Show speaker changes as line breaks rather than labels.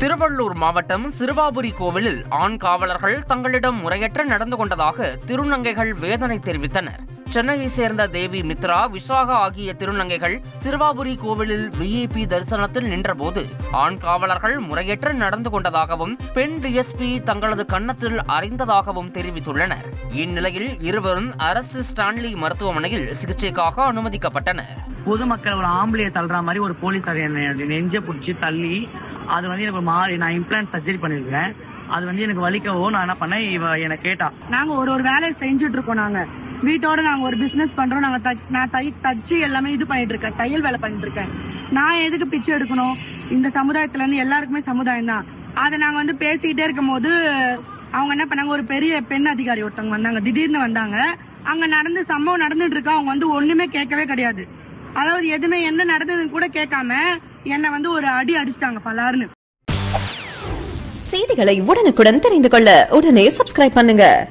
திருவள்ளூர் மாவட்டம் சிறுவாபுரி கோவிலில் ஆண் காவலர்கள் தங்களிடம் முறையற்ற நடந்து கொண்டதாக திருநங்கைகள் வேதனை தெரிவித்தனர். சென்னையை சேர்ந்த தேவி மித்ரா விசாகா ஆகிய திருநங்கைகள் சிறுவாபுரி கோவிலில் விஐபி தரிசனத்தில் நின்றபோது ஆண் காவலர்கள் முறையற்ற நடந்து கொண்டதாகவும் பெண் டிஎஸ்பி தங்களது கன்னத்தில் அறைந்ததாகவும் தெரிவித்துள்ளனர். இந்நிலையில் இருவரும் அரசு ஸ்டான்லி மருத்துவமனையில் சிகிச்சைக்காக அனுமதிக்கப்பட்டனர்.
பொதுமக்கள் ஒரு ஆம்பளையை தள்ளுற மாதிரி ஒரு என்னை நெஞ்சை பிடிச்சி தள்ளி அது வந்து எனக்கு மாறி நான் இம்ப்ளான்ட் சர்ஜரி பண்ணிருக்கேன் அது வந்து எனக்கு வலிக்கவோ நான் என்ன பண்ணேன் இவ என்னை கேட்டா
நாங்க ஒரு ஒரு வேலையை செஞ்சுட்டு இருக்கோம் நாங்க. வீட்டோட நாங்க ஒரு பிசினஸ் பண்றோம். நாங்க த- நான் தை தச்சு எல்லாமே இது பண்ணிட்டு இருக்கேன். தையல் வேலை பண்ணிட்டு இருக்கேன். நான் எதுக்கு பிச்சை எடுக்கணும்? இந்த சமுதாயத்துல இருந்து எல்லாருக்குமே சமுதாயம் தான். அதை நாங்க வந்து பேசிக்கிட்டே இருக்கும் போது அவங்க என்ன பண்ணாங்க? ஒரு பெரிய பெண் அதிகாரி ஒருத்தவங்க வந்தாங்க. திடீர்னு வந்தாங்க. அங்க நடந்து சம்பவம் நடந்துட்டு இருக்கா. அவங்க வந்து ஒண்ணுமே கேட்கவே கிடையாது. அதாவது எதுவுமே என்ன நடந்ததுன்னு கூட கேட்காம என்னை வந்து ஒரு அடி அடிச்சிட்டாங்க பலாருன்னு
செய்திகளை உடனுக்குடன் தெரிந்து கொள்ள உடனே சப்ஸ்கிரைப் பண்ணுங்க.